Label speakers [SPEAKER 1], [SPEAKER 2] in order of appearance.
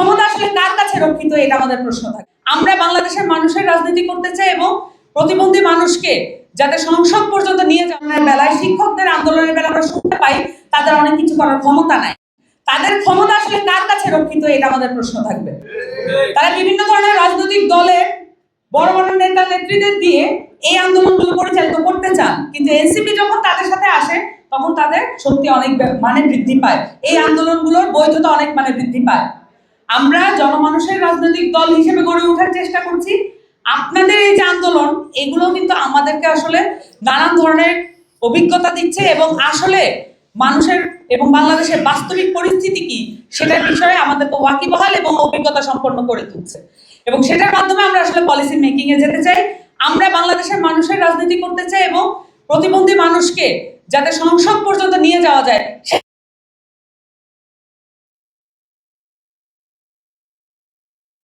[SPEAKER 1] ক্ষমতা আসলে কার কাছে রক্ষিত, এটা আমাদের প্রশ্ন থাকে। আমরা বাংলাদেশের মানুষের রাজনীতি করতে চাই এবং প্রতিবন্ধী মানুষকে যাতে সংসদ পর্যন্ত নিয়ে যাওয়ার বেলায় শিক্ষকদের আন্দোলনের বেলা আমরা শুনতে পাই, তাদের অনেক কিছু করার ক্ষমতা নাই। তাদের ক্ষমতা আসলে কার কাছে রক্ষিত, এটা আমাদের প্রশ্ন থাকবে। তারা বিভিন্ন ধরনের রাজনৈতিক দলের, বড় বড় নেতা নেত্রীদের দিয়ে এই আন্দোলনগুলো পরিচালিত করতে চান। কিন্তু এনসিপি যখন তাদের সাথে আসে, তখন তাদের শক্তি অনেক মানে বৃদ্ধি পায়। এই আন্দোলনগুলোর বৈধতা অনেক মানে বৃদ্ধি পায়। আমরা জনমানুষের রাজনৈতিক দল হিসেবে গড়ে ওঠার চেষ্টা করছি। আপনাদের এই যে আন্দোলন এগুলো কিন্তু আমাদেরকে আসলে নানান ধরনের অভিজ্ঞতা দিচ্ছে এবং আসলে মানুষের এবং বাংলাদেশের বাস্তবিক পরিস্থিতি কি সেটার বিষয়ে আমাদেরকে ওয়াকিবহাল এবং অভিজ্ঞতা সম্পন্ন করে তুলছে। এবং সেটার মাধ্যমে আমরা আসলে পলিসি মেকিং এ যেতে চাই। আমরা বাংলাদেশের মানুষের রাজনীতি করতে চাই এবং প্রতিবন্ধী মানুষকে যাতে সংসদ পর্যন্ত নিয়ে যাওয়া যায়